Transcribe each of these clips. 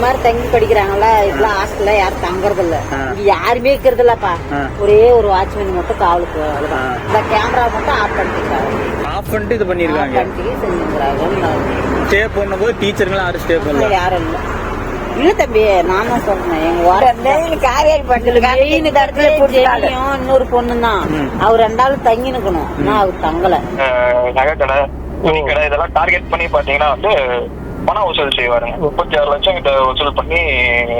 மாதிரி தங்கி படிக்கிறாங்கல்ல இப்பெல்லாம் ஹாஸ்டல்ல யாரும் தங்குறது இல்ல. இங்க யாருமே இருக்கிறது இல்லப்பா. ஒரே ஒரு வாட்ச்மேன் மட்டும் காவலுக்கு. இந்த கேமரா மட்டும் ஆஃப் பண்ணிக்கிறாங்க. ஆஃப் பண்ணிட்டு இது செஞ்சுக்கிறாங்க. ஸ்டே பண்ணும்போது டீச்சருங்களும் யாரும் ஸ்டே பண்ணல. யாரும் இல்ல. இல்ல தம்பி நான் தான் சொல்றேன். எங்க வாரம் இடத்துல ஜெனியும் இன்னொரு பொண்ணு தான். அவர் ரெண்டாலும் தங்கி நிக்கணும் ஆனா அவர் தங்கல. அஹ் நகைக்கடை துணிக்கடை இதெல்லாம் டார்கெட் பண்ணி பாத்தீங்கன்னா வந்து பண வசூல் செய்வாருங்க. முப்பத்தி ஆறு லட்சம் கிட்ட வசூல் பண்ணி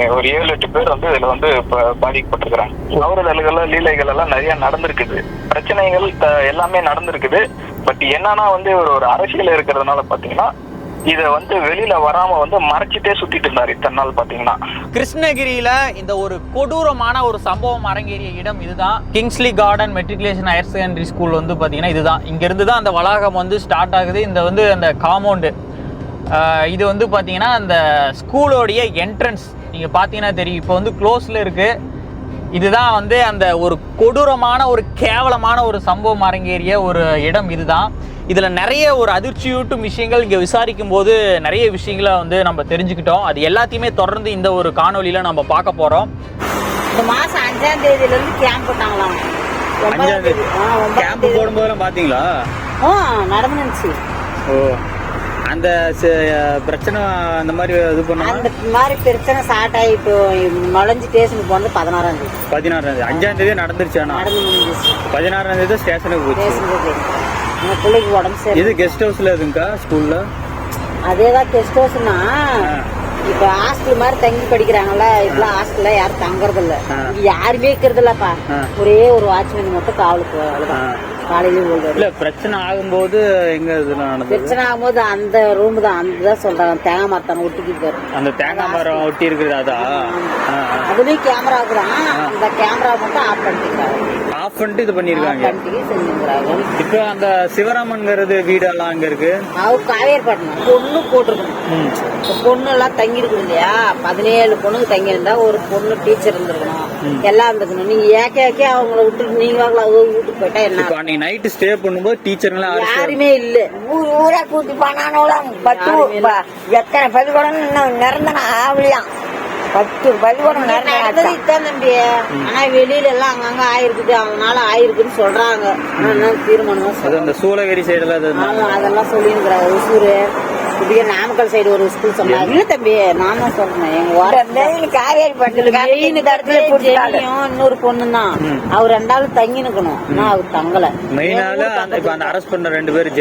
ஒரு ஏழு எட்டு பேர் வந்து இதுல வந்து ப- பாதிக்கப்பட்டிருக்கிறாங்க. தவறுதல்கள் லீலைகள் எல்லாம் நிறைய நடந்திருக்குது. பிரச்சனைகள் எல்லாமே நடந்திருக்குது. பட் என்னன்னா வந்து ஒரு ஒரு அரசியல் இருக்கிறதுனால பாத்தீங்கன்னா இத வந்து வெளியில வராம வந்து மறைச்சிட்டே சுத்திட்டு இருந்தாரு இத்தனை நாள் பாத்தீங்கன்னா. கிருஷ்ணகிரியில இந்த ஒரு கொடூரமான ஒரு சம்பவம் அரங்கேறிய இடம் இதுதான். Kingsley Garden matriculation higher secondary school வந்து பார்த்தீங்கன்னா இதுதான். இங்கேருந்து தான் அந்த வளாகம் வந்து ஸ்டார்ட் ஆகுது. இந்த வந்து அந்த காம்பவுண்டு இது வந்து பார்த்தீங்கன்னா அந்த ஸ்கூலோடைய என்ட்ரன்ஸ் நீங்கள் பார்த்தீங்கன்னா தெரியும். இப்போ வந்து க்ளோஸில் இருக்குது இதுதான் வந்து அந்த ஒரு கொடூரமான ஒரு கேவலமான ஒரு சம்பவம் அரங்கேறிய ஒரு இடம் இதுதான். இதில் நிறைய ஒரு அதிர்ச்சியூட்டும் விஷயங்கள் இங்கே விசாரிக்கும் போது நிறைய விஷயங்களை வந்து நம்ம தெரிஞ்சுக்கிட்டோம். அது எல்லாத்தையுமே தொடர்ந்து இந்த ஒரு காணொலியில் நம்ம பார்க்க போகிறோம் இந்த மாசம் அஞ்சாம் தேதியில இருந்து கேம்ப் போட்டாங்களாம் அஞ்சாம் தேதி? கேம்ப். போடும்போதெல்லாம் பாத்தீங்களா? ஆ, நடந்துச்சு. ஓ. அந்த பிரச்சனை அந்த மாதிரி இது பண்ணா அந்த மாதிரி பிரச்சனை ஸ்டார்ட் ஆயிட்டு நுழைஞ்சு ஸ்டேஷனுக்கு போனது பதினாறாம் தேதி. பதினாறாம் தேதி. அஞ்சாம் தேதி நடந்துருச்சு ஆனா. நடந்து முடிஞ்சிச்சு பதினாறாம் தேதி ஸ்டேஷனுக்கு போச்சு. ஸ்டேஷனுக்கு எங்க பிள்ளைக்கு உடம்பு சரி இது கெஸ்ட் ஹவுஸ்ல இதுங்கக்கா ஸ்கூல்ல அதேதான் கெஸ்ட் ஹவுஸ்னா இப்ப ஹாஸ்டல் மாதிரி தங்கி படிக்கிறாங்கல்ல இப்பெல்லாம் ஹாஸ்டல்ல யாரும் தங்குறது இல்ல ஆ. இங்க யாருமே இருக்கிறது இல்லப்பா. ஒரே ஒரு வாட்ச்மேன் மட்டும் காவலுக்கு அவ்வளவுதான். காலையிலயும் இல்ல பிரச்சனை ஆகும்போது எங்க பிரச்சனை ஆகும்போது அந்த ரூம் தான் அந்த தான் சொல்றாங்க. தேங்காய் மரத்தான ஒட்டிக்கிட்டு அந்த தேங்காய் மரம் ஒட்டி இருக்கிறது அதா? அதுலயும் கேமரா தான் அந்த கேமரா மட்டும் ஆஃப் பண்ணிக்கிறாங்க ஆஃப் பண்ணிட்டு இது பண்ணிருக்காங்க. இப்போ அந்த சிவராமன்ங்கிறது வீடெல்லாம் அங்க இருக்கு? அவர் காவேரிப்பட்டினம். பொண்ணு போட்டிருக்கணும். பொண்ணு எல்லாம் தங்கி இருக்குது இல்லையா? பதினேழு பொண்ணுக்கு தங்கி இருந்தா ஒரு பொண்ணு டீச்சர் இருந்திருக்கணும். எல்லாம் இருந்திருக்கணும். நீங்க ஏக்க ஏக்க அவங்கள விட்டுட்டு நீங்க அவங்க வீட்டுக்கு போயிட்டா என்ன? அன்னைக்கு நைட்டு ஸ்டே பண்ணும்போது டீச்சருங்களாம் யாரும் இல்ல. ஊர் ஊரா கூட்டி போனானோலாம். பத்து ப- எத்தனை பள்ளிக்கூடம் நிறந்தன ஆவலியாம். பத்து பள்ளிக்கூடம் நடந்தது இதான் தம்பி. ஆனா வெளியில எல்லாம் அங்கங்க ஆயிருக்குது. அதனால ஆயிருக்குன்னு சொல்றாங்க. தீர்மானமா அந்த சூளகிரி சைடுல ஆமா அதெல்லாம் சொல்லிருக்கிறாங்க ஒசூரு இப்படியே நாமக்கல் சைடு ஒரு ஸ்கூல் சொன்னாங்க இல்ல தம்பி நான் தான் சொல்றேன். எங்க வாரம் காவேரி இன்னொரு பொண்ணு தான் அவர் ரெண்டாலும் தங்கி நிக்கணும் ஆனா அவர் தங்கல. மெயினால அந்த இப்ப அந்த அரெஸ்ட் பண்ண ரெண்டு பேர்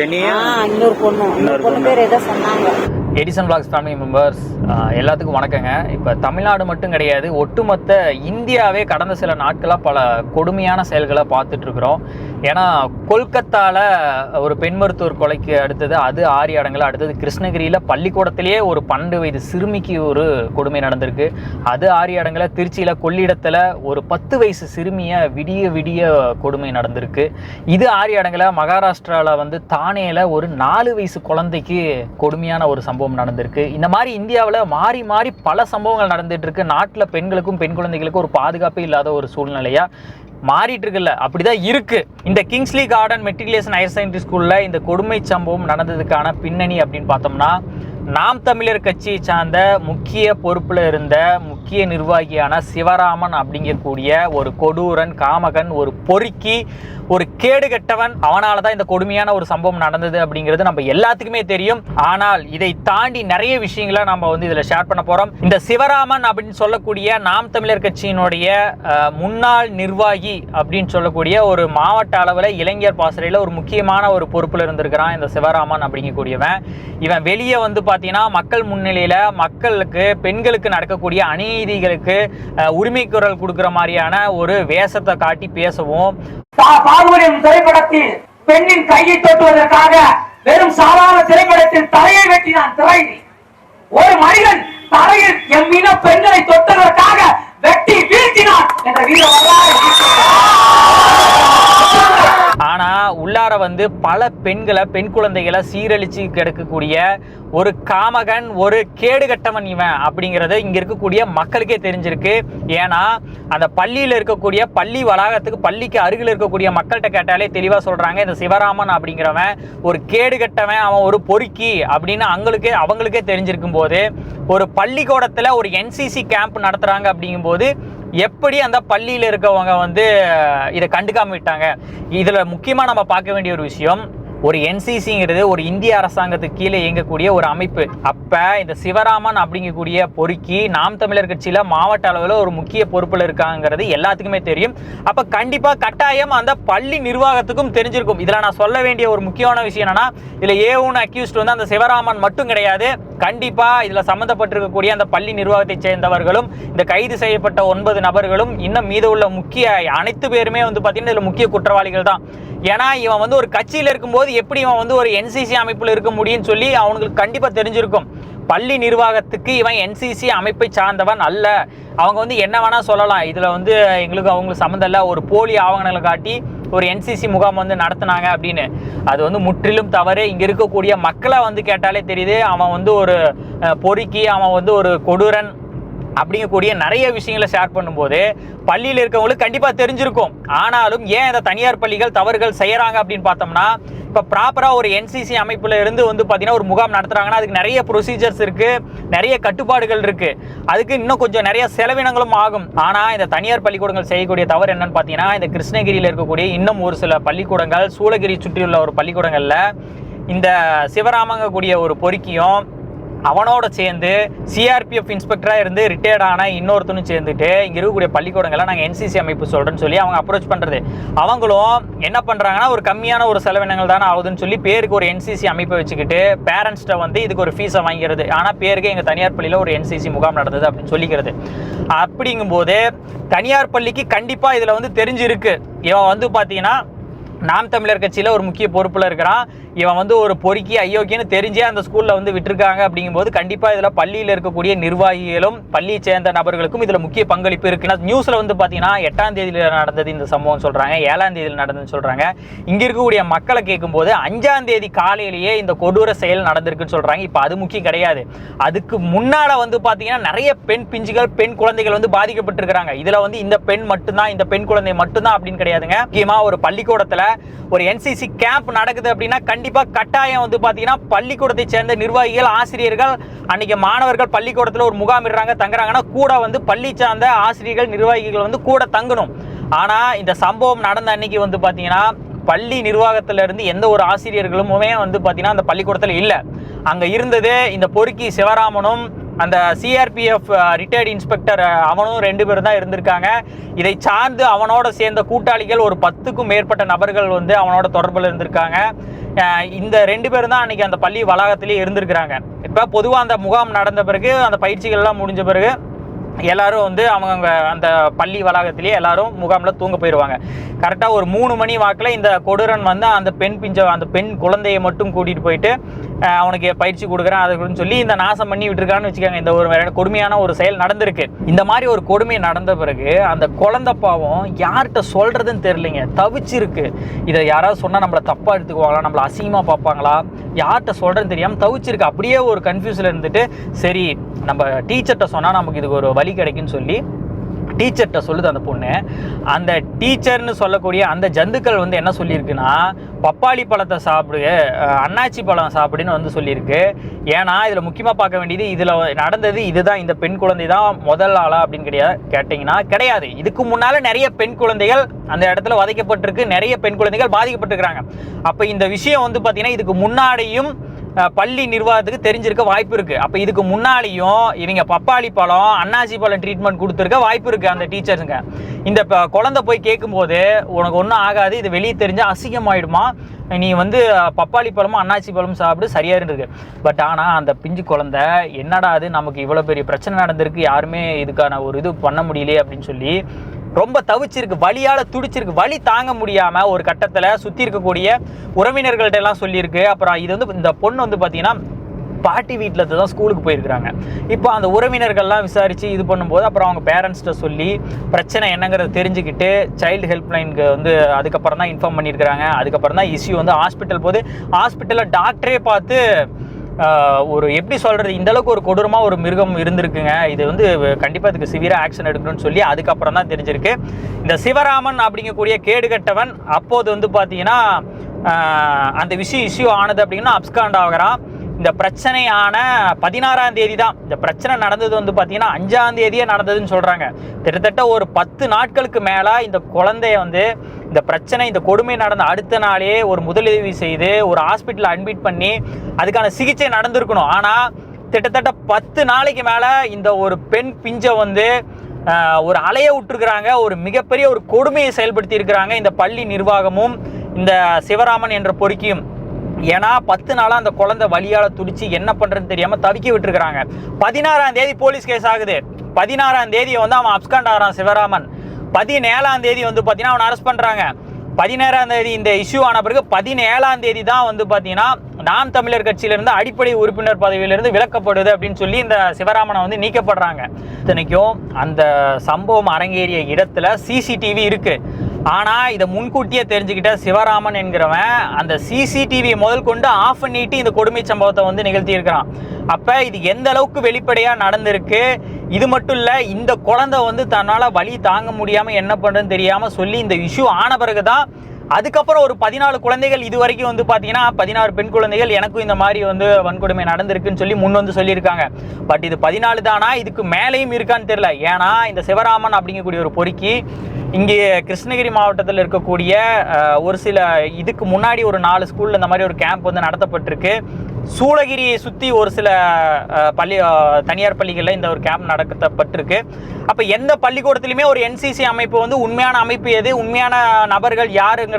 இன்னொரு பொண்ணு. இன்னொரு பொண்ணு. பேர் ஏதோ சொன்னாங்க. எடிசன் பிளாக்ஸ் ஃபேமிலி மெம்பர்ஸ் எல்லாத்துக்கும் வணக்கங்க. இப்போ தமிழ்நாடு மட்டும் கிடையாது ஒட்டுமொத்த இந்தியாவே கடந்த சில நாட்களாக பல கொடுமையான செயல்களை பார்த்துட்ருக்குறோம். ஏன்னா கொல்கத்தாவில் ஒரு பெண் மருத்துவர் கொலைக்கு அடுத்தது அது ஆரி அடங்கல அடுத்தது கிருஷ்ணகிரியில் பள்ளிக்கூடத்திலேயே ஒரு பன்னெண்டு வயது சிறுமிக்கு ஒரு கொடுமை நடந்திருக்கு. அது ஆரி அடங்கல திருச்சியில் கொள்ளிடத்தில் ஒரு பத்து வயசு சிறுமியை விடிய விடிய கொடுமை நடந்திருக்கு. இது ஆரி அடங்கலை மகாராஷ்டிராவில் வந்து தானேல ஒரு நாலு வயசு குழந்தைக்கு கொடுமையான ஒரு சம்பவம் நடந்திருக்கு. இந்த மாதிரி இந்தியாவில் மாறி மாறி பல சம்பவங்கள் நடந்துட்டு இருக்கு நாட்டில் பெண்களுக்கும் பெண் குழந்தைகளுக்கும் ஒரு பாதுகாப்பே இல்லாத ஒரு சூழ்நிலையா மாறிட்டு இருக்குல்ல அப்படிதான் இருக்கு. இந்த Kingsley Garden matriculation higher secondary ஸ்கூல்ல இந்த கொடுமை சம்பவம் நடந்ததுக்கான பின்னணி அப்படின்னு பார்த்தோம்னா நாம் தமிழர் கட்சியை சார்ந்த முக்கிய பொறுப்பில் இருந்த முக்கிய நிர்வாகியான சிவராமன் அப்படிங்கக்கூடிய ஒரு கொடூரன் காமகன் ஒரு பொறுக்கி ஒரு கேடு கெட்டவன் அவனால தான் இந்த கொடுமையான ஒரு சம்பவம் நடந்தது அப்படிங்கிறது நம்ம எல்லாத்துக்குமே தெரியும். ஆனால் இதை தாண்டி நிறைய விஷயங்களை நம்ம வந்து இதில் ஷேர் பண்ண போகிறோம் இந்த சிவராமன் அப்படின்னு சொல்லக்கூடிய நாம் தமிழர் கட்சியினுடைய முன்னாள் நிர்வாகி அப்படின்னு சொல்லக்கூடிய ஒரு மாவட்ட அளவில் இளைஞர் பாசறையில் ஒரு முக்கியமான ஒரு பொறுப்பில் இருந்திருக்கிறான் இந்த சிவராமன் அப்படிங்கக்கூடியவன். இவன் வெளியே வந்து பார்த்தீங்கன்னா மக்கள் முன்னிலையில் மக்களுக்கு பெண்களுக்கு நடக்கக்கூடிய அநீதி அஹ், உரிமை குரல் கொடுக்குற மாதிரியான ஒரு வேஷத்தை காட்டி பேசவும். பாகுபலியும் திரைப்படத்தில் பெண்ணின் கையை தொட்டுவதற்காக வெறும் சாதாரண திரைப்படத்தில் தலையை வெட்டினான் திரை. ஒரு மனிதன் தலையில் எம் இன பெண்களை தொட்டதற்காக வெட்டி வீழ்த்தினான் என்ற வீர ஆனா உள்ளார வந்து பல பெண்களை பெண் குழந்தைகளை சீரழிச்சு கிடக்கக்கூடிய ஒரு காமகன் ஒரு கேடுகட்டவன் இவன் அப்படிங்கிறது இங்கே இருக்கக்கூடிய மக்களுக்கே தெரிஞ்சிருக்கு. ஏன்னா அந்த பள்ளியில் இருக்கக்கூடிய பள்ளி வளாகத்துக்கு பள்ளிக்கு அருகில் இருக்கக்கூடிய மக்கள்கிட்ட கேட்டாலே தெளிவாக சொல்கிறாங்க இந்த சிவராமன் அப்படிங்கிறவன் ஒரு கேடுகட்டவன் அவன் ஒரு பொறுக்கி அப்படின்னு அவங்களுக்கே அவங்களுக்கே தெரிஞ்சிருக்கும் போது ஒரு பள்ளிக்கூடத்தில் ஒரு என்சிசி கேம்ப் நடத்துகிறாங்க அப்படிங்கும்போது எப்படி அந்த பள்ளியில் இருக்கவங்க வந்து இதை கண்டுக்காம விட்டாங்க? இதில் முக்கியமாக நம்ம பார்க்க வேண்டிய ஒரு விஷயம் ஒரு என்சிசிங்கிறது ஒரு இந்திய அரசாங்கத்துக்கு கீழே இயங்கக்கூடிய ஒரு அமைப்பு. அப்போ இந்த சிவராமன் அப்படிங்கக்கூடிய பொறுக்கி நாம் தமிழர் கட்சியில் மாவட்ட அளவில் ஒரு முக்கிய பொறுப்பில் இருக்காங்கிறது எல்லாத்துக்குமே தெரியும். அப்போ கண்டிப்பாக கட்டாயம் அந்த பள்ளி நிர்வாகத்துக்கும் தெரிஞ்சிருக்கும். இதில் நான் சொல்ல வேண்டிய ஒரு முக்கியமான விஷயம் என்னன்னா இதில் ஏ ஒன் அக்யூஸ்ட் வந்து அந்த சிவராமன் மட்டும் கிடையாது. கண்டிப்பாக இதில் சம்மந்தப்பட்டிருக்கக்கூடிய அந்த பள்ளி நிர்வாகத்தை சேர்ந்தவர்களும் இந்த கைது செய்யப்பட்ட ஒன்பது நபர்களும் இன்னும் மீத உள்ள முக்கிய அனைத்து பேருமே வந்து பார்த்தீங்கன்னா இதில் முக்கிய குற்றவாளிகள் தான். ஏன்னா இவன் வந்து ஒரு கட்சியில் இருக்கும்போது எப்படி இவன் வந்து ஒரு என்சிசி அமைப்பில் இருக்க முடியும்னு சொல்லி அவங்களுக்கு கண்டிப்பாக தெரிஞ்சிருக்கும். பள்ளி நிர்வாகத்துக்கு இவன் என்சிசி அமைப்பை சார்ந்தவன் அல்ல. அவங்க வந்து என்ன வேணால் சொல்லலாம். இதில் வந்து எங்களுக்கு அவங்களுக்கு சம்மந்தம் இல்லை. ஒரு போலி ஆவணங்களை காட்டி ஒரு என்சிசி முகாம் வந்து நடத்துனாங்க அப்படின்னு. அது வந்து முற்றிலும் தவறு. இங்கே இருக்கக்கூடிய மக்களை வந்து கேட்டாலே தெரியுது. அவன் வந்து ஒரு பொறுக்கி அவன் வந்து ஒரு கொடூரன் அப்படிங்கக்கூடிய நிறைய விஷயங்களை ஷேர் பண்ணும்போது பள்ளியில் இருக்கவங்களுக்கு கண்டிப்பாக தெரிஞ்சிருக்கும். ஆனாலும் ஏன் இந்த தனியார் பள்ளிகள் தவறுகள் செய்கிறாங்க அப்படின்னு பார்த்தோம்னா இப்போ ப்ராப்பராக ஒரு என்சிசி அமைப்பில் இருந்து வந்து பார்த்தீங்கன்னா ஒரு முகாம் நடத்துகிறாங்கன்னா அதுக்கு நிறைய ப்ரொசீஜர்ஸ் இருக்குது நிறைய கட்டுப்பாடுகள் இருக்குது அதுக்கு இன்னும் கொஞ்சம் நிறைய செலவினங்களும் ஆகும். ஆனால் இந்த தனியார் பள்ளிக்கூடங்கள் செய்யக்கூடிய தவறு என்னன்னு பார்த்தீங்கன்னா இந்த கிருஷ்ணகிரியில் இருக்கக்கூடிய இன்னும் ஒரு சில பள்ளிக்கூடங்கள் சூளகிரி சுற்றியுள்ள ஒரு பள்ளிக்கூடங்களில் இந்த சிவராமங்கக்கூடிய ஒரு பொறுக்கியும் அவனோட சேர்ந்து சிஆர்பிஎஃப் இன்ஸ்பெக்டராக இருந்து ரிட்டையர்ட் ஆன இன்னொருத்தனும் சேர்ந்துட்டு இங்கே இருக்கக்கூடிய பள்ளிக்கூடங்களை நாங்கள் என்சிசி அமைப்பு சொல்கிறேன்னு சொல்லி அவங்க அப்ரோச் பண்ணுறது அவங்களும் என்ன பண்ணுறாங்கன்னா ஒரு கம்மியான ஒரு செலவினங்கள் தானே ஆகுதுன்னு சொல்லி பேருக்கு ஒரு என்சிசி அமைப்பை வச்சுக்கிட்டு பேரண்ட்ஸ்கிட்ட வந்து இதுக்கு ஒரு ஃபீஸை வாங்கிறது ஆனால் பேருக்கு எங்கள் தனியார் பள்ளியில் ஒரு என்சிசி முகாம் நடந்தது அப்படின்னு சொல்லிக்கிறது. அப்படிங்கும்போது தனியார் பள்ளிக்கு கண்டிப்பாக இதில் வந்து தெரிஞ்சிருக்கு. இவன் வந்து பார்த்தீங்கன்னா நாம் தமிழர் கட்சியில் ஒரு முக்கிய பொறுப்பில் இருக்கிறான். இவன் வந்து ஒரு பொறுக்கி ஐயோக்கியன்னு தெரிஞ்சே அந்த ஸ்கூலில் வந்து விட்டுருக்காங்க அப்படிங்கும்போது கண்டிப்பாக இதில் பள்ளியில் இருக்கக்கூடிய நிர்வாகிகளும் பள்ளியை சேர்ந்த நபர்களுக்கும் இதில் முக்கிய பங்களிப்பு இருக்குன்னா நியூஸில் வந்து பார்த்தீங்கன்னா எட்டாம் தேதியில் நடந்தது இந்த சம்பவம் சொல்கிறாங்க ஏழாம் தேதியில் நடந்ததுன்னு சொல்கிறாங்க இங்கே இருக்கக்கூடிய மக்களை கேட்கும்போது அஞ்சாம் தேதி காலையிலேயே இந்த கொடூர செயல் நடந்திருக்குன்னு சொல்கிறாங்க இப்போ அது முக்கியம் கிடையாது. அதுக்கு முன்னால் வந்து பார்த்தீங்கன்னா நிறைய பெண் பிஞ்சுகள் பெண் குழந்தைகள் வந்து பாதிக்கப்பட்டிருக்கிறாங்க. இதில் வந்து இந்த பெண் மட்டும்தான் இந்த பெண் குழந்தை மட்டும்தான் அப்படின்னு கிடையாதுங்க. முக்கியமாக ஒரு பள்ளிக்கூடத்தில் ஒரு என்சிசி கேம்ப் நடக்குது அப்படின்னா கண்டிப்பாக கட்டாயம் வந்து பார்த்தீங்கன்னா பள்ளிக்கூடத்தை சேர்ந்த நிர்வாகிகள் ஆசிரியர்கள் அன்றைக்கி மாணவர்கள் பள்ளிக்கூடத்தில் ஒரு முகாமிடுறாங்க தங்குறாங்கன்னா கூட வந்து பள்ளி சார்ந்த ஆசிரியர்கள் நிர்வாகிகள் வந்து கூட தங்கணும். ஆனால் இந்த சம்பவம் நடந்த அன்னைக்கு வந்து பார்த்தீங்கன்னா பள்ளி நிர்வாகத்திலிருந்து எந்த ஒரு ஆசிரியர்களுமே வந்து பார்த்திங்கன்னா அந்த பள்ளிக்கூடத்தில் இல்லை. அங்கே இருந்தது இந்த பொறுக்கி சிவராமனும் அந்த சிஆர்பிஎஃப் ரிட்டையர்டு இன்ஸ்பெக்டர் அவனும் ரெண்டு பேரும் தான் இருந்திருக்காங்க. இதை சார்ந்து அவனோட சேர்ந்த கூட்டாளிகள் ஒரு பத்துக்கும் மேற்பட்ட நபர்கள் வந்து அவனோட தொடர்பில் இருந்திருக்காங்க. இந்த ரெண்டு பேரும் தான் அன்றைக்கி அந்த பள்ளி வளாகத்திலேயே இருந்திருக்கிறாங்க. இப்போ பொதுவாக அந்த முகாம் நடந்த பிறகு அந்த பயிற்சிகள்லாம் முடிஞ்ச பிறகு எல்லாரும் வந்து அவங்க அந்த பள்ளி வளாகத்திலேயே எல்லாரும் முகாமில் தூங்க போயிடுவாங்க கரெக்டாக ஒரு மூணு மணி வாக்கில் இந்த கொடூரன் வந்து அந்த பெண் பிஞ்ச அந்த பெண் குழந்தையை மட்டும் கூட்டிகிட்டு போயிட்டு அவனுக்கு பயிற்சி கொடுக்குறேன் அதுன்னு சொல்லி இந்த நாசம் பண்ணி விட்டுருக்கான்னு வச்சுக்கோங்க. இந்த ஒரு கொடுமையான ஒரு செயல் நடந்திருக்கு. இந்த மாதிரி ஒரு கொடுமை நடந்த பிறகு அந்த குழந்தை பாவம் யார்கிட்ட சொல்கிறதுன்னு தெரியலைங்க. தவிச்சிருக்கு. இதை யாராவது சொன்னால் நம்மளை தப்பாக எடுத்துக்குவாங்களா? நம்மளை அசிங்கமாக பார்ப்பாங்களா? யார்கிட்ட சொல்கிறேன்னு தெரியாமல் தவிச்சிருக்கு. அப்படியே ஒரு கன்ஃபியூஸில் இருந்துட்டு சரி நம்ம டீச்சர்கிட்ட சொன்னால் நமக்கு இதுக்கு ஒரு வழி கிடைக்குன்னு சொல்லி டீச்சர்கிட்ட சொல்லுது அந்த பொண்ணு. அந்த டீச்சர்னு சொல்லக்கூடிய அந்த ஜந்துக்கள் வந்து என்ன சொல்லியிருக்குன்னா பப்பாளி பழத்தை சாப்பிடு அண்ணாச்சி அன்னாச்சி பழம் சாப்பிடுன்னு வந்து சொல்லியிருக்கு. ஏன்னா இதில் முக்கியமாக பார்க்க வேண்டியது இதில் நடந்தது இதுதான் இந்த பெண் குழந்தை தான் முதல் ஆளா அப்படின்னு கிடையாது கேட்டிங்கன்னா கிடையாது. இதுக்கு முன்னால் நிறைய பெண் குழந்தைகள் அந்த இடத்துல வதைக்கப்பட்டிருக்கு நிறைய பெண் குழந்தைகள் பாதிக்கப்பட்டிருக்கிறாங்க. அப்போ இந்த விஷயம் வந்து பார்த்தீங்கன்னா இதுக்கு முன்னாடியும் பள்ளி நிர்வாகத்துக்கு தெரிஞ்சிருக்க வாய்ப்பு இருக்கு. அப்ப இதுக்கு முன்னாடியும் இவங்க பப்பாளி பழம் அன்னாசி பழம் ட்ரீட்மெண்ட் கொடுத்துருக்க வாய்ப்பு இருக்கு அந்த டீச்சர்ஸுங்க இந்த குழந்தை போய் கேட்கும்போது உனக்கு ஒன்றும் ஆகாது இது வெளியே தெரிஞ்சால் அசிங்கமாயிடுமா? நீ வந்து பப்பாளி பழமும் அன்னாச்சி பழமும் சாப்பிட்டு சரியா இருந்திருக்கு பட் ஆனால் அந்த பிஞ்சு குழந்தை என்னடா அது நமக்கு இவ்வளோ பெரிய பிரச்சனை நடந்திருக்கு யாருமே இதுக்கான ஒரு இது பண்ண முடியலையே அப்படின்னு சொல்லி ரொம்ப தவிச்சிருக்கு வழியால் துடிச்சிருக்கு வழி தாங்க முடியாமல் ஒரு கட்டத்தில் சுற்றி இருக்கக்கூடிய உறவினர்கள்ட்ட எல்லாம் சொல்லியிருக்கு. அப்புறம் இது வந்து இந்த பொண்ணு வந்து பார்த்திங்கன்னா பாட்டி வீட்டில் தான் ஸ்கூலுக்கு போயிருக்கிறாங்க. இப்போ அந்த உறவினர்கள்லாம் விசாரித்து இது பண்ணும்போது அப்புறம் அவங்க பேரண்ட்ஸ்கிட்ட சொல்லி பிரச்சனை என்னங்கிறத தெரிஞ்சுக்கிட்டு சைல்டு ஹெல்ப்லைனுக்கு வந்து அதுக்கப்புறம் தான் இன்ஃபார்ம் பண்ணியிருக்கிறாங்க. அதுக்கப்புறம் தான் இஷ்யூ வந்து ஹாஸ்பிட்டல் போது ஹாஸ்பிட்டலில் டாக்டரே பார்த்து ஒரு எப்படி சொல்கிறது இந்த அளவுக்கு ஒரு கொடூரமாக ஒரு மிருகம் இருந்திருக்குங்க. இது வந்து கண்டிப்பாக இதுக்கு சிவியராக ஆக்ஷன் எடுக்கணும்னு சொல்லி அதுக்கப்புறம் தான் தெரிஞ்சிருக்கு. இந்த சிவராமன் அப்படிங்கக்கூடிய கேடுகட்டவன் அப்போது வந்து பார்த்தீங்கன்னா அந்த விஷயம் இஷ்யூ ஆனது அப்படின்னா அப்ஸ்காண்ட் ஆகிறான் இந்த பிரச்சனையான பதினாறாம் தேதி தான் இந்த பிரச்சனை நடந்தது வந்து பார்த்தீங்கன்னா அஞ்சாம் தேதியே நடந்ததுன்னு சொல்கிறாங்க கிட்டத்தட்ட ஒரு பத்து நாட்களுக்கு மேலே இந்த குழந்தைய வந்து இந்த பிரச்சனை இந்த கொடுமை நடந்த அடுத்த நாளே ஒரு முதலுதவி செய்து ஒரு ஹாஸ்பிட்டலில் அட்மிட் பண்ணி அதுக்கான சிகிச்சை நடந்திருக்கணும். ஆனால் கிட்டத்தட்ட பத்து நாளைக்கு மேலே இந்த ஒரு பெண் பிஞ்சை வந்து ஒரு அலைய விட்டுருக்குறாங்க. ஒரு மிகப்பெரிய ஒரு கொடுமையை செயல்படுத்தி இருக்கிறாங்க இந்த பள்ளி நிர்வாகமும் இந்த சிவராமன் என்ற பொறுக்கியும். ஏன்னா பத்து நாளாக அந்த குழந்தை வழியால் துடிச்சு என்ன பண்ணுறதுன்னு தெரியாமல் தவிக்க விட்டுருக்குறாங்க. பதினாறாம் தேதி போலீஸ் கேஸ் ஆகுது. பதினாறாம் தேதி வந்து அவன் அப்ஸ்காண்ட் ஆகிறான் சிவராமன். பதினேழாம் தேதி வந்து பார்த்தீங்கன்னா அவனை அரெஸ்ட் பண்ணுறாங்க பதினேழாம் தேதி இந்த இஷ்யூ ஆன பிறகு பதினேழாம் தேதி தான் வந்து பார்த்தீங்கன்னா நாம் தமிழர் கட்சியிலிருந்து அடிப்படை உறுப்பினர் பதவியிலிருந்து விலக்கப்படுது அப்படின்னு சொல்லி இந்த சிவராமனை வந்து நீக்கப்படுறாங்க. இத்தனைக்கும் அந்த சம்பவம் அரங்கேறிய இடத்துல சிசிடிவி இருக்குது ஆனா இதை முன்கூட்டியே தெரிஞ்சுக்கிட்ட சிவராமன் என்கிறவன் அந்த சிசிடிவி முதல் கொண்டு ஆஃப் பண்ணிட்டு இந்த கொடுமை சம்பவத்தை வந்து நிகழ்த்தி இருக்கிறான் அப்ப இது எந்த அளவுக்கு வெளிப்படையா நடந்திருக்கு? இது மட்டும் இல்ல இந்த குழந்தை வந்து தன்னால வழி தாங்க முடியாம என்ன பண்றதுன்னு தெரியாம சொல்லி இந்த இஷ்யூ ஆன பிறகுதான் அதுக்கப்புறம் ஒரு பதினாலு குழந்தைகள் இது வரைக்கும் வந்து பார்த்தீங்கன்னா பதினாறு பெண் குழந்தைகள் எனக்கும் இந்த மாதிரி வந்து வன்கொடுமை நடந்திருக்குன்னு சொல்லி முன் வந்து சொல்லியிருக்காங்க. பட் இது பதினாலு தானா? இதுக்கு மேலேயும் இருக்கான்னு தெரியல. ஏன்னா இந்த சிவராமன் அப்படிங்கக்கூடிய ஒரு பொறுக்கி இங்கே கிருஷ்ணகிரி மாவட்டத்தில் இருக்கக்கூடிய ஒரு சில இதுக்கு முன்னாடி ஒரு நாலு ஸ்கூலில் இந்த மாதிரி ஒரு கேம்ப் வந்து நடத்தப்பட்டிருக்கு. சூளகிரியை சுற்றி ஒரு சில பள்ளி தனியார் பள்ளிகளில் இந்த ஒரு கேம்ப் நடத்தப்பட்டிருக்கு. அப்போ எந்த பள்ளிக்கூடத்துலையுமே ஒரு என்சிசி அமைப்பு வந்து உண்மையான அமைப்பு எது? உண்மையான நபர்கள்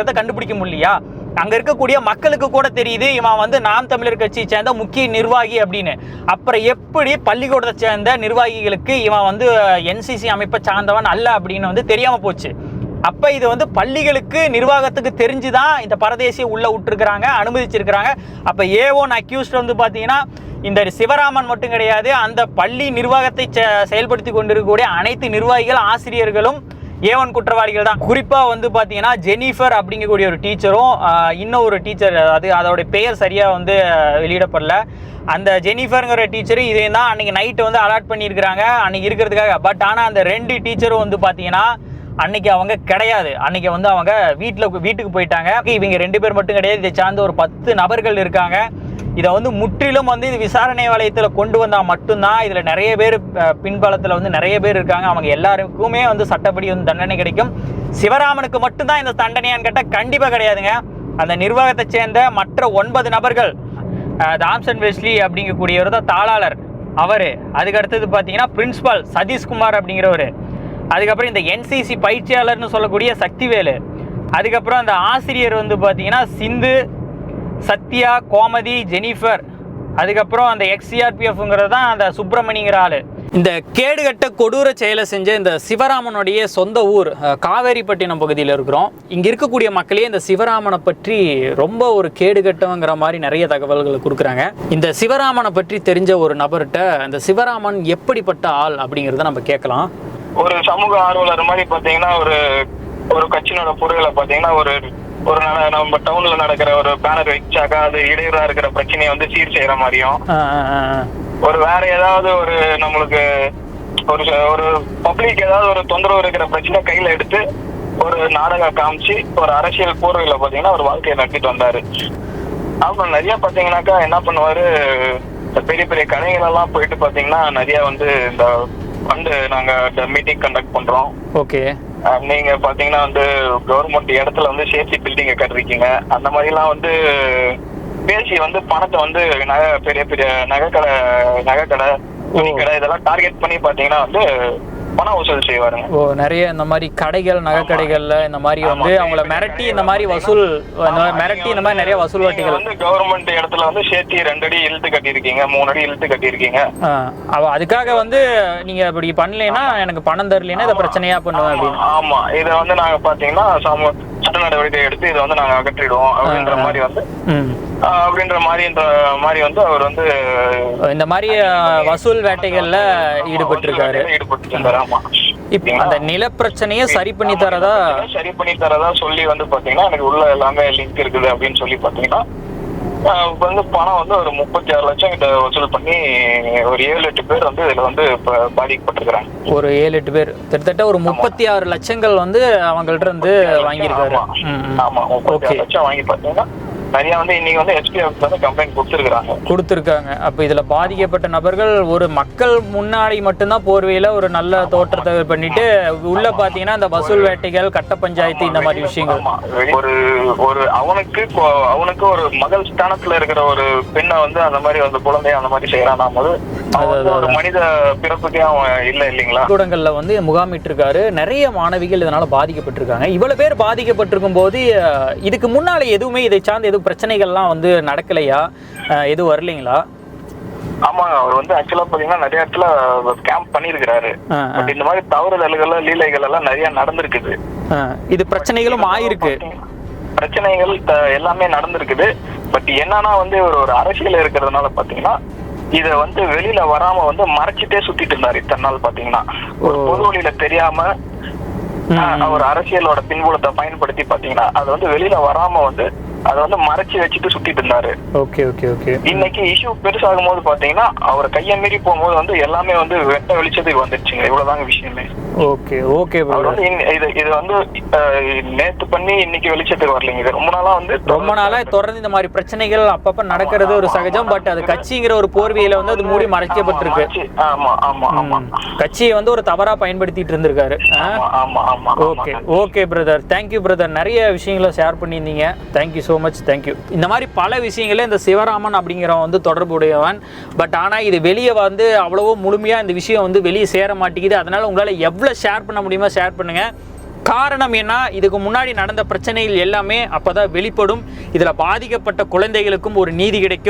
யாருங்கிறத கண்டுபிடிக்க முடியலையா? அங்க இருக்கக்கூடிய மக்களுக்கு கூட தெரியுது இவன் வந்து நாம் தமிழர் கட்சியை சேர்ந்த முக்கிய நிர்வாகி அப்படின்னு. அப்புறம் எப்படி பள்ளிக்கூடத்தை சேர்ந்த நிர்வாகிகளுக்கு இவன் வந்து என்சிசி அமைப்பை சார்ந்தவன் அல்ல அப்படின்னு வந்து தெரியாம போச்சு. அப்ப இது வந்து பள்ளிகளுக்கு நிர்வாகத்துக்கு தெரிஞ்சுதான் இந்த பரதேசியை உள்ள விட்டுருக்குறாங்க அனுமதிச்சிருக்கிறாங்க. அப்ப ஏ ஒன் அக்யூஸ்ட் வந்து பாத்தீங்கன்னா இந்த சிவராமன் மட்டும் கிடையாது அந்த பள்ளி நிர்வாகத்தை செ- செயல்படுத்தி கொண்டிருக்கக்கூடிய அனைத்து நிர்வாகிகள் ஆசிரியர்களும் ஏவன் குற்றவாளிகள் தான். குறிப்பாக வந்து பார்த்தீங்கன்னா ஜெனிஃபர் அப்படிங்கக்கூடிய ஒரு டீச்சரும் இன்னும் ஒரு டீச்சர் அது அதோட பெயர் சரியாக வந்து வெளியிடப்படல. அந்த ஜெனிஃபருங்கிற டீச்சரும் இதையும் தான் அன்றைக்கி நைட்டு வந்து அலாட் பண்ணியிருக்கிறாங்க அன்றைக்கி இருக்கிறதுக்காக. பட் ஆனால் அந்த ரெண்டு டீச்சரும் வந்து பார்த்தீங்கன்னா அன்னைக்கு அவங்க கிடையாது. அன்னைக்கு வந்து அவங்க வீட்டில் வீட்டுக்கு போயிட்டாங்க. இவங்க ரெண்டு பேர் மட்டும் கிடையாது. இதை சார்ந்த ஒரு பத்து நபர்கள் இருக்காங்க. இதை வந்து முற்றிலும் வந்து இது விசாரணை வளையத்தில் கொண்டு வந்தால் மட்டும்தான் இதில் நிறைய பேர் பின்பலத்தில் வந்து நிறைய பேர் இருக்காங்க. அவங்க எல்லாருக்குமே வந்து சட்டப்படி வந்து தண்டனை கிடைக்கும். சிவராமனுக்கு மட்டும்தான் இந்த தண்டனையான்னு கேட்டால் கண்டிப்பாக கிடையாதுங்க. அந்த நிர்வாகத்தை சேர்ந்த மற்ற ஒன்பது நபர்கள் தாம்சன் வெஸ்லி அப்படிங்கக்கூடியவர் தான் தாளாளர். அவர். அதுக்கு அடுத்தது பார்த்தீங்கன்னா பிரின்ஸ்பால் சதீஷ்குமார் அப்படிங்கிறவர். அதுக்கப்புறம் இந்த என்சிசி பயிற்சியாளர்னு சொல்லக்கூடிய சக்திவேலு. அதுக்கப்புறம் அந்த ஆசிரியர் வந்து பார்த்தீங்கன்னா சிந்து சத்யா கோமதி ஜெனிஃபர் அதுக்கப்புறம் அந்த எக்ஸ்சிஆர்பிஎஃப்ங்கிறது தான் அந்த சுப்பிரமணிங்கிற ஆளு. இந்த கேடுகட்ட கொடூர செயலை செஞ்ச இந்த சிவராமனுடைய சொந்த ஊர் காவேரிப்பட்டினம் பகுதியில் இருக்கிறோம். இங்கே இருக்கக்கூடிய மக்களே இந்த சிவராமனை பற்றி ரொம்ப ஒரு கேடுகட்டவங்கிற மாதிரி நிறைய தகவல்களை கொடுக்குறாங்க. இந்த சிவராமனை பற்றி தெரிஞ்ச ஒரு நபர்கிட்ட இந்த சிவராமன் எப்படிப்பட்ட ஆள் அப்படிங்கிறத நம்ம கேட்கலாம். ஒரு சமூக ஆர்வலர் மாதிரி பாத்தீங்கன்னா ஒரு ஒரு கட்சியினோட பொருள்களை பாத்தீங்கன்னா ஒரு ஒரு நம்ம டவுன்ல நடக்கிற ஒரு பேனர் வச்சாக்கா அது இடையூறா இருக்கிற பிரச்சனையை வந்து சீர் செய்யற மாதிரியும். ஒரு வேற ஏதாவது ஒரு நம்மளுக்கு ஒரு ஒரு பப்ளிக் ஏதாவது ஒரு தொந்தரவு இருக்கிற பிரச்சனை கையில எடுத்து ஒரு நாடகம் காமிச்சு ஒரு அரசியல் போர்வையில பாத்தீங்கன்னா ஒரு வாழ்க்கையை நடத்திட்டு வந்தாரு. அப்புறம் நிறைய பாத்தீங்கன்னாக்கா என்ன பண்ணுவாரு பெரிய பெரிய கடைகள் எல்லாம் போயிட்டு பாத்தீங்கன்னா நிறைய வந்து இந்த வந்து நாங்க மீட்டிங் கண்டக்ட் பண்றோம். ஓகே நீங்க பாத்தீங்கன்னா வந்து கவர்மெண்ட் இடத்துல வந்து சேஃப்டி பில்டிங்க கட்டிருக்கீங்க. அந்த மாதிரி எல்லாம் வந்து பேசி வந்து பணத்தை வந்து நகை பெரிய பெரிய நகைக்கடை நகைக்கடை துணிக்கடை இதெல்லாம் டார்கெட் பண்ணி பாத்தீங்கன்னா வந்து பணம் வசூல் செய்வாருங்க. ஓ நிறைய இந்த மாதிரி கடைகள் நகைக்கடைகள்ல இந்த மாதிரி வந்து அவங்கள மிரட்டி இந்த மாதிரி வசூல் மிரட்டி இந்த மாதிரி நிறைய வசூல் வட்டிகள். வந்து கவர்மெண்ட் இடத்துல வந்து சேர்த்தி ரெண்டு அடி இழுத்து கட்டியிருக்கீங்க மூணு அடி இழுத்து கட்டியிருக்கீங்க. அவ அதுக்காக வந்து நீங்க இப்படி பண்ணலைன்னா எனக்கு பணம் தரலைன்னா இதை பிரச்சனையா பண்ணுவேன் அப்படின்னு. ஆமா. இத வந்து நாங்க பாத்தீங்கன்னா சட்ட நடவடிக்கை எடுத்து இதை வந்து நாங்க அகற்றிடுவோம் அப்படின்ற. மாதிரி வந்து அப்படின்ற மாதிரின்ற மாதிரி வந்து அவர் வந்து இந்த மாதிரி வசூல் வேட்டைகள்ல ஈடுபட்டிருக்காரு. ஈடுபட்டு இருந்தாரு ஆமா இப்ப அந்த நில பிரச்சனையை சரி பண்ணி தரதா? சரி பண்ணி தரதா சொல்லி வந்து பாத்தீங்கன்னா எனக்கு உள்ள எல்லாமே லிங்க் இருக்குது அப்படின்னு சொல்லி பாத்தீங்கன்னா வந்து பணம் வந்து ஒரு முப்பத்தி ஆறு லட்சம் கிட்ட வசூல் பண்ணி ஒரு ஏழு எட்டு பேர் வந்து இதுல வந்து இப்ப பாதிக்கப்பட்டிருக்கிறாங்க. ஒரு ஏழு எட்டு பேர். கிட்டத்தட்ட ஒரு முப்பத்தி ஆறு லட்சங்கள் வந்து அவங்கள்ட்ட இருந்து வாங்கியிருக்காரு. ஆமா. முப்பத்தி ஆறு லட்சம் வாங்கி பாத்தீங்கன்னா நிறைய வந்து இன்னைக்கு வந்து எஸ்பி ஆஃபீஸ் வந்து கம்ப்ளைண்ட் கொடுத்துருக்காங்க கொடுத்துருக்காங்க. அப்போ இதில் பாதிக்கப்பட்ட நபர்கள் ஒரு மக்கள் முன்னாடி மட்டும்தான் போர்வையில் ஒரு நல்ல தோற்றத்தை பண்ணிட்டு உள்ள பார்த்தீங்கன்னா இந்த வசூல் வேட்டைகள் கட்ட பஞ்சாயத்து இந்த மாதிரி விஷயங்கள். ஒரு ஒரு அவனுக்கு அவனுக்கு ஒரு மகள் ஸ்தானத்துல இருக்கிற ஒரு பெண்ணை வந்து அந்த மாதிரி வந்து குழந்தைய அந்த மாதிரி செய்யறானா போது ஒரு மனித பிறப்புக்கே அவன் இல்ல இல்லைங்களா? கூடங்களில் வந்து முகாமிட்டிருக்காரு. நிறைய மாணவிகள் இதனால பாதிக்கப்பட்டிருக்காங்க. இவ்வளவு பேர் பாதிக்கப்பட்டிருக்கும் போது இதுக்கு முன்னால எதுவுமே இதை சார்ந்த எதுவும் பிரச்சனைகள்லாம் வந்து நடக்கலையா? எதுவும் வரலைங்களா? ஆமாங்க அவர் வந்து ஆக்சுவலா பாத்தீங்கன்னா நிறைய இடத்துல கேம்ப் பண்ணிருக்கிறாரு. பட் இந்த மாதிரி தவறுதல்கள் லீலைகள் எல்லாம் நிறைய நடந்திருக்குது. இது பிரச்சனைகளும் ஆயிருக்கு. பிரச்சனைகள் எல்லாமே நடந்திருக்குது. பட் என்னன்னா வந்து ஒரு அரசியல் இருக்கிறதுனால பாத்தீங்கன்னா இத வந்து வெளியில வராம வந்து மறைச்சிட்டே சுத்திட்டு இருந்தாரு இத்தனை நாள் பாத்தீங்கன்னா. ஒரு. பொது வழியில தெரியாம அவர் அரசியலோட பின்புலத்தை பயன்படுத்தி பாத்தீங்கன்னா அது வந்து வெளியில வராம வந்து அதை வந்து மறைச்சு வச்சுட்டு சுத்திட்டு இருந்தாரு. Okay okay okay. இன்னைக்கு இஷ்யூ பெருசாகும் போது பாத்தீங்கன்னா அவர் கையை மீறி போகும்போது வந்து எல்லாமே வந்து வெட்ட வெளிச்சத்துக்கு வந்துருச்சுங்க. இவ்வளவுதாங்க விஷயமே. ஓகே ஓகே இது இது வந்து நேத்து பண்ணி இன்னைக்கு வெளிச்சத்துக்கு வரலைங்க. இது ரொம்ப நாளா வந்து ரொம்ப நாளா தொடர்ந்து இந்த மாதிரி பிரச்சனைகள் அப்பப்ப நடக்கிறது ஒரு சகஜம் பட் அது கட்சிங்கிற ஒரு போர்வையில வந்து அது மூடி மறைக்கப்பட்டிருக்கு. ஆமா, ஆமா ஆமா ஆமா ம். கட்சியை வந்து ஒரு தவறா பயன்படுத்திட்டு இருந்திருக்காரு. Okay okay brother thank you brother நிறைய விஷயங்களை ஷேர் பண்ணியிருந்தீங்க. தேங்க்யூ ஸோ மச் தேங்க்யூ இந்த மாதிரி பல விஷயங்களே இந்த சிவராமன் அப்படிங்கிறவன் வந்து தொடர்புடையவன் பட் ஆனால் இது வெளியே வந்து அவ்வளவோ முழுமையாக இந்த விஷயம் வந்து வெளியே சேர மாட்டேங்குது. அதனால் உங்களால் எவ்வளோ ஷேர் பண்ண முடியுமா? ஷேர் பண்ணுங்கள் காரணம் என்ன? இதுக்கு முன்னாடி நடந்த பிரச்சனைகள் எல்லாமே அப்போ தான் வெளிப்படும். இதில் பாதிக்கப்பட்ட குழந்தைகளுக்கும் ஒரு நீதி கிடைக்கும்.